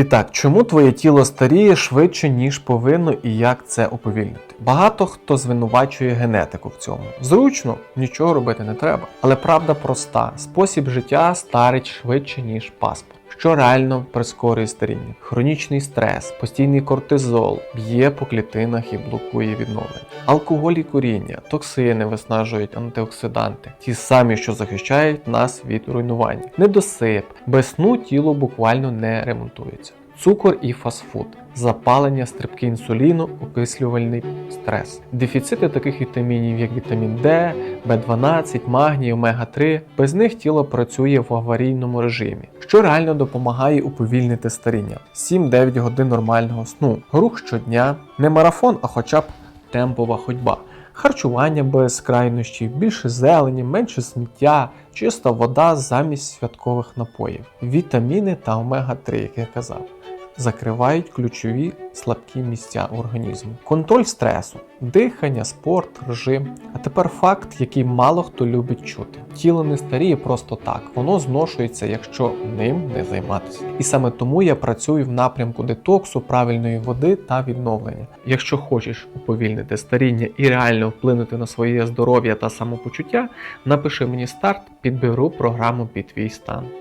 І так, чому твоє тіло старіє швидше, ніж повинно, і як це уповільнити? Багато хто звинувачує генетику в цьому. Зручно, нічого робити не треба. Але правда проста: спосіб життя старить швидше, ніж паспорт. Що реально прискорює старіння? Хронічний стрес, постійний кортизол б'є по клітинах і блокує відновлення. Алкоголь і куріння, токсини виснажують антиоксиданти, ті самі, що захищають нас від руйнування. Недосип, без сну тіло буквально не ремонтується. Цукор і фастфуд, запалення, стрибки інсуліну, окислювальний стрес, дефіцити таких вітамінів, як вітамін Д, В12, магній, омега-3. Без них тіло працює в аварійному режимі, що реально допомагає уповільнити старіння. 7-9 годин нормального сну, рух щодня, не марафон, а хоча б темпова ходьба. Харчування без крайнощів, більше зелені, менше сміття, чиста вода замість святкових напоїв, вітаміни та омега-3, як я казав, закривають ключові слабкі місця організму. Контроль стресу, дихання, спорт, режим. А тепер факт, який мало хто любить чути: тіло не старіє просто так, воно зношується, якщо ним не займатися. І саме тому я працюю в напрямку детоксу, правильної води та відновлення. Якщо хочеш уповільнити старіння і реально вплинути на своє здоров'я та самопочуття, напиши мені старт, підберу програму під твій стан.